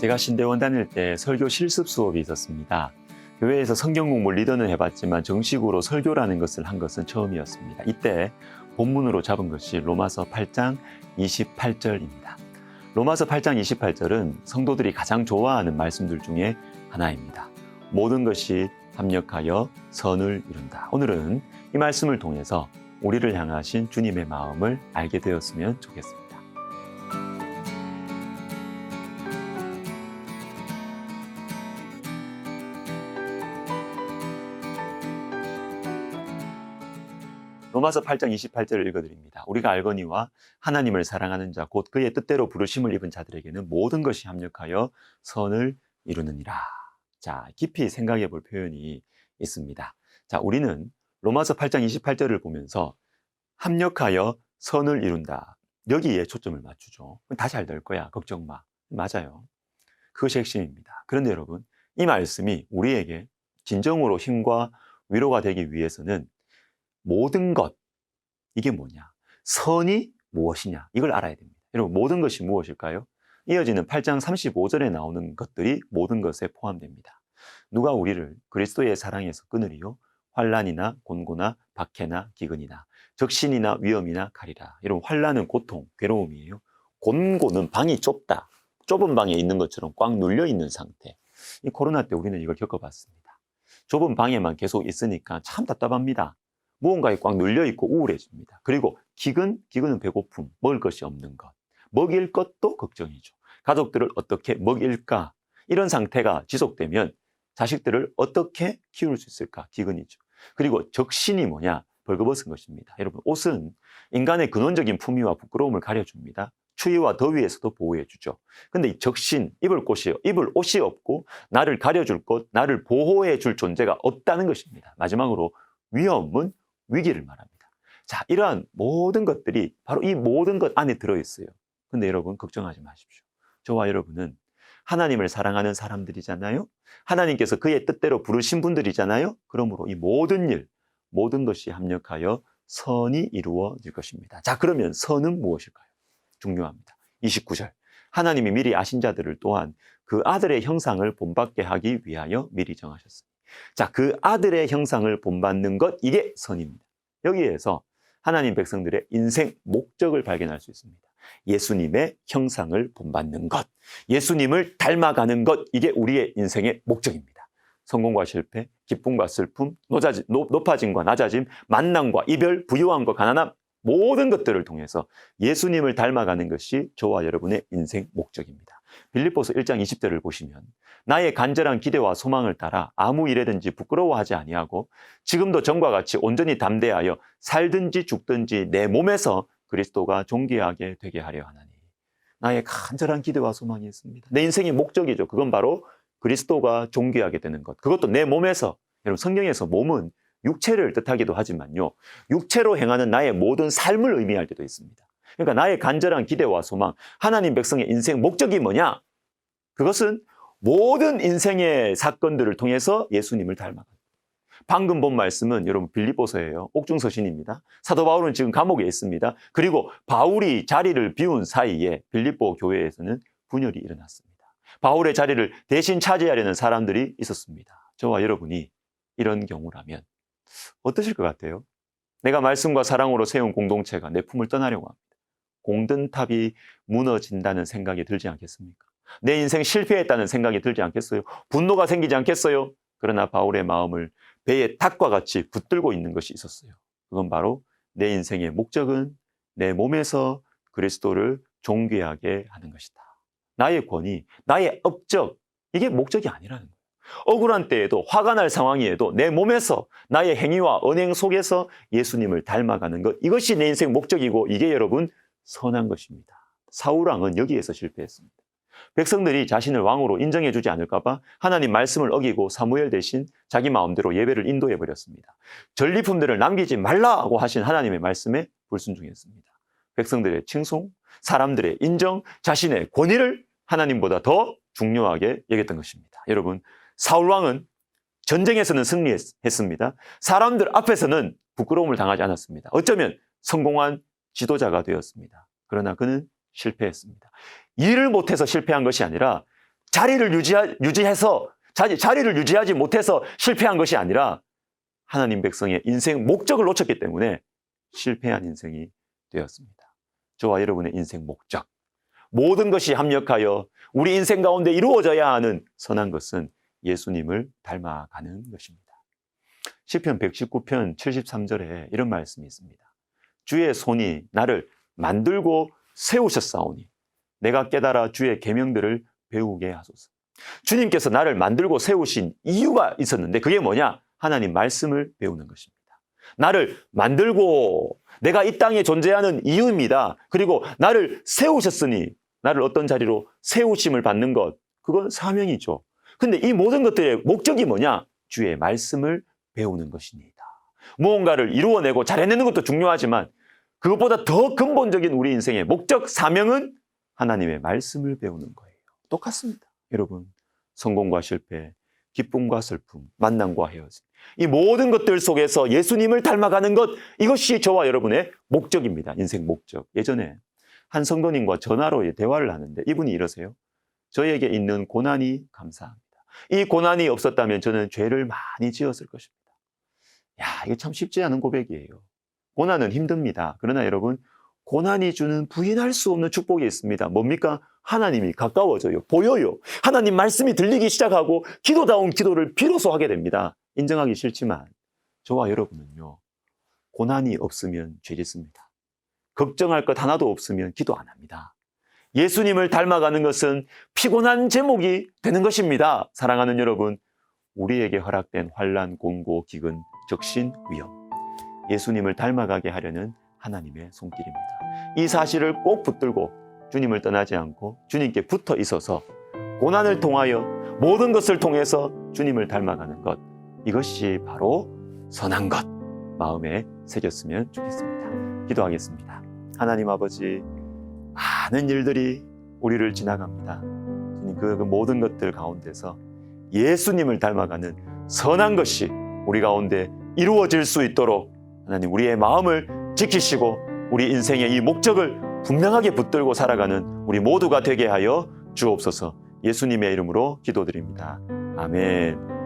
제가 신대원 다닐 때 설교 실습 수업이 있었습니다. 교회에서 성경 공부 리더는 해봤지만 정식으로 설교라는 것을 한 것은 처음이었습니다. 이때 본문으로 잡은 것이 로마서 8장 28절입니다. 로마서 8장 28절은 성도들이 가장 좋아하는 말씀들 중에 하나입니다. 모든 것이 합력하여 선을 이룬다. 오늘은 이 말씀을 통해서 우리를 향하신 주님의 마음을 알게 되었으면 좋겠습니다. 로마서 8장 28절을 읽어드립니다. 우리가 알거니와 하나님을 사랑하는 자, 곧 그의 뜻대로 부르심을 입은 자들에게는 모든 것이 합력하여 선을 이루느니라. 자, 깊이 생각해 볼 표현이 있습니다. 자, 우리는 로마서 8장 28절을 보면서 합력하여 선을 이룬다. 여기에 초점을 맞추죠. 다잘될 거야. 걱정 마. 맞아요. 그것이 핵심입니다. 그런데 여러분, 이 말씀이 우리에게 진정으로 힘과 위로가 되기 위해서는 모든 것, 이게 뭐냐? 선이 무엇이냐? 이걸 알아야 됩니다. 여러분, 모든 것이 무엇일까요? 이어지는 8장 35절에 나오는 것들이 모든 것에 포함됩니다. 누가 우리를 그리스도의 사랑에서 끊으리요? 환란이나 곤고나 박해나 기근이나 적신이나 위험이나 가리라. 여러분, 환란은 고통, 괴로움이에요. 곤고는 방이 좁다. 좁은 방에 있는 것처럼 꽉 눌려 있는 상태. 이 코로나 때 우리는 이걸 겪어봤습니다. 좁은 방에만 계속 있으니까 참 답답합니다. 무언가에 꽉 눌려 있고 우울해집니다. 그리고 기근, 기근은 배고픔, 먹을 것이 없는 것. 먹일 것도 걱정이죠. 가족들을 어떻게 먹일까? 이런 상태가 지속되면 자식들을 어떻게 키울 수 있을까? 기근이죠. 그리고 적신이 뭐냐? 벌거벗은 것입니다. 여러분, 옷은 인간의 근원적인 품위와 부끄러움을 가려줍니다. 추위와 더위에서도 보호해주죠. 근데 이 적신, 입을 곳이, 입을 옷이 없고 나를 가려줄 것, 나를 보호해줄 존재가 없다는 것입니다. 마지막으로 위험은 위기를 말합니다. 자, 이러한 모든 것들이 바로 이 모든 것 안에 들어있어요. 근데 여러분, 걱정하지 마십시오. 저와 여러분은 하나님을 사랑하는 사람들이잖아요. 하나님께서 그의 뜻대로 부르신 분들이잖아요. 그러므로 이 모든 일, 모든 것이 합력하여 선이 이루어질 것입니다. 자, 그러면 선은 무엇일까요? 중요합니다. 29절. 하나님이 미리 아신 자들을 또한 그 아들의 형상을 본받게 하기 위하여 미리 정하셨습니다. 자, 그 아들의 형상을 본받는 것, 이게 선입니다. 여기에서 하나님 백성들의 인생 목적을 발견할 수 있습니다. 예수님의 형상을 본받는 것, 예수님을 닮아가는 것, 이게 우리의 인생의 목적입니다. 성공과 실패, 기쁨과 슬픔, 높아짐과 낮아짐, 만남과 이별, 부유함과 가난함, 모든 것들을 통해서 예수님을 닮아가는 것이 저와 여러분의 인생 목적입니다. 빌립보서 1장 20절을 보시면 나의 간절한 기대와 소망을 따라 아무 일에든지 부끄러워하지 아니하고 지금도 전과 같이 온전히 담대하여 살든지 죽든지 내 몸에서 그리스도가 존귀하게 되게 하려 하나니 나의 간절한 기대와 소망이 있습니다. 내 인생의 목적이죠. 그건 바로 그리스도가 존귀하게 되는 것. 그것도 내 몸에서 여러분 성경에서 몸은 육체를 뜻하기도 하지만요. 육체로 행하는 나의 모든 삶을 의미할 때도 있습니다. 그러니까 나의 간절한 기대와 소망, 하나님 백성의 인생 목적이 뭐냐? 그것은 모든 인생의 사건들을 통해서 예수님을 닮아가. 방금 본 말씀은 여러분 빌립보서예요. 옥중서신입니다. 사도 바울은 지금 감옥에 있습니다. 그리고 바울이 자리를 비운 사이에 빌립보 교회에서는 분열이 일어났습니다. 바울의 자리를 대신 차지하려는 사람들이 있었습니다. 저와 여러분이 이런 경우라면 어떠실 것 같아요? 내가 말씀과 사랑으로 세운 공동체가 내 품을 떠나려고 합니다. 공든탑이 무너진다는 생각이 들지 않겠습니까? 내 인생 실패했다는 생각이 들지 않겠어요? 분노가 생기지 않겠어요? 그러나 바울의 마음을 배의 탁과 같이 붙들고 있는 것이 있었어요. 그건 바로 내 인생의 목적은 내 몸에서 그리스도를 존귀하게 하는 것이다. 나의 권위, 나의 업적, 이게 목적이 아니라는 거예요. 억울한 때에도 화가 날 상황이에도 내 몸에서 나의 행위와 언행 속에서 예수님을 닮아가는 것 이것이 내 인생 목적이고 이게 여러분 선한 것입니다. 사울왕은 여기에서 실패했습니다. 백성들이 자신을 왕으로 인정해 주지 않을까봐 하나님 말씀을 어기고 사무엘 대신 자기 마음대로 예배를 인도해 버렸습니다. 전리품들을 남기지 말라고 하신 하나님의 말씀에 불순종했습니다. 백성들의 칭송, 사람들의 인정, 자신의 권위를 하나님보다 더 중요하게 여겼던 것입니다. 여러분, 사울왕은 전쟁에서는 승리했습니다. 사람들 앞에서는 부끄러움을 당하지 않았습니다. 어쩌면 성공한 지도자가 되었습니다. 그러나 그는 실패했습니다. 일을 못해서 실패한 것이 아니라 자리를 유지하, 유지해서 자리, 자리를 유지하지 못해서 실패한 것이 아니라 하나님 백성의 인생 목적을 놓쳤기 때문에 실패한 인생이 되었습니다. 저와 여러분의 인생 목적. 모든 것이 합력하여 우리 인생 가운데 이루어져야 하는 선한 것은 예수님을 닮아가는 것입니다. 시편 119편 73절에 이런 말씀이 있습니다. 주의 손이 나를 만들고 세우셨사오니 내가 깨달아 주의 계명들을 배우게 하소서. 주님께서 나를 만들고 세우신 이유가 있었는데 그게 뭐냐? 하나님 말씀을 배우는 것입니다. 나를 만들고 내가 이 땅에 존재하는 이유입니다. 그리고 나를 세우셨으니 나를 어떤 자리로 세우심을 받는 것 그건 사명이죠. 근데 이 모든 것들의 목적이 뭐냐? 주의 말씀을 배우는 것입니다. 무언가를 이루어내고 잘해내는 것도 중요하지만 그것보다 더 근본적인 우리 인생의 목적 사명은 하나님의 말씀을 배우는 거예요. 똑같습니다. 여러분, 성공과 실패, 기쁨과 슬픔, 만남과 헤어짐. 이 모든 것들 속에서 예수님을 닮아가는 것, 이것이 저와 여러분의 목적입니다. 인생 목적. 예전에 한 성도님과 전화로 대화를 하는데 이분이 이러세요. 저에게 있는 고난이 감사합니다. 이 고난이 없었다면 저는 죄를 많이 지었을 것입니다. 야, 이게 참 쉽지 않은 고백이에요. 고난은 힘듭니다. 그러나 여러분, 고난이 주는 부인할 수 없는 축복이 있습니다. 뭡니까? 하나님이 가까워져요. 보여요. 하나님 말씀이 들리기 시작하고 기도다운 기도를 비로소 하게 됩니다. 인정하기 싫지만 저와 여러분은요. 고난이 없으면 죄 짓습니다. 걱정할 것 하나도 없으면 기도 안 합니다. 예수님을 닮아가는 것은 피곤한 제목이 되는 것입니다. 사랑하는 여러분, 우리에게 허락된 환란, 공고, 기근, 적신, 위험. 예수님을 닮아가게 하려는 하나님의 손길입니다. 이 사실을 꼭 붙들고 주님을 떠나지 않고 주님께 붙어 있어서 고난을 통하여 모든 것을 통해서 주님을 닮아가는 것. 이것이 바로 선한 것. 마음에 새겼으면 좋겠습니다. 기도하겠습니다. 하나님 아버지, 많은 일들이 우리를 지나갑니다. 주님, 그, 그 모든 것들 가운데서 예수님을 닮아가는 선한 것이 우리 가운데 이루어질 수 있도록 하나님 우리의 마음을 지키시고 우리 인생의 이 목적을 분명하게 붙들고 살아가는 우리 모두가 되게 하여 주옵소서 예수님의 이름으로 기도드립니다. 아멘.